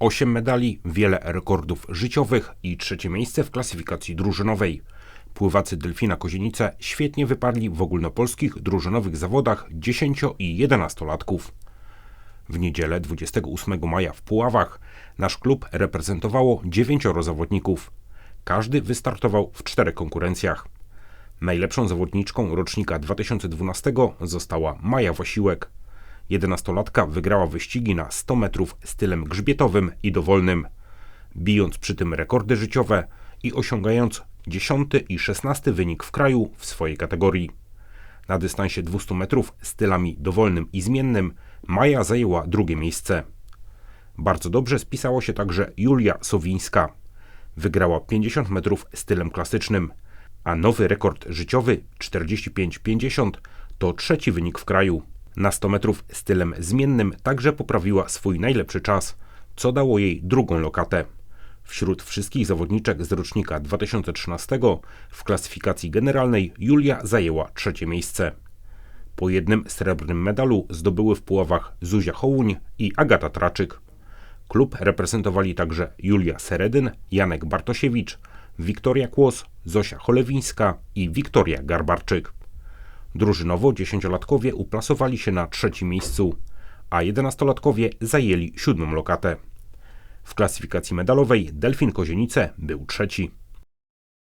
8 medali, wiele rekordów życiowych i trzecie miejsce w klasyfikacji drużynowej. Pływacy Delfina Kozienice świetnie wyparli w ogólnopolskich drużynowych zawodach 10 i 11-latków. W niedzielę 28 maja w Puławach nasz klub reprezentowało dziewięcioro zawodników. Każdy wystartował w czterech konkurencjach. Najlepszą zawodniczką rocznika 2012 została Maja Wasiłek. 11-latka wygrała wyścigi na 100 metrów stylem grzbietowym i dowolnym, bijąc przy tym rekordy życiowe i osiągając 10 i 16 wynik w kraju w swojej kategorii. Na dystansie 200 metrów stylami dowolnym i zmiennym Maja zajęła drugie miejsce. Bardzo dobrze spisała się także Julia Sowińska. Wygrała 50 metrów stylem klasycznym, a nowy rekord życiowy 45-50 to trzeci wynik w kraju. Na 100 metrów stylem zmiennym także poprawiła swój najlepszy czas, co dało jej drugą lokatę. Wśród wszystkich zawodniczek z rocznika 2013 w klasyfikacji generalnej Julia zajęła trzecie miejsce. Po jednym srebrnym medalu zdobyły w Puławach Zuzia Hołuń i Agata Traczyk. Klub reprezentowali także Julia Seredyn, Janek Bartosiewicz, Wiktoria Kłos, Zosia Cholewińska i Wiktoria Garbarczyk. Drużynowo dziesięciolatkowie uplasowali się na trzecim miejscu, a jedenastolatkowie zajęli siódmą lokatę. W klasyfikacji medalowej Delfin Kozienice był trzeci.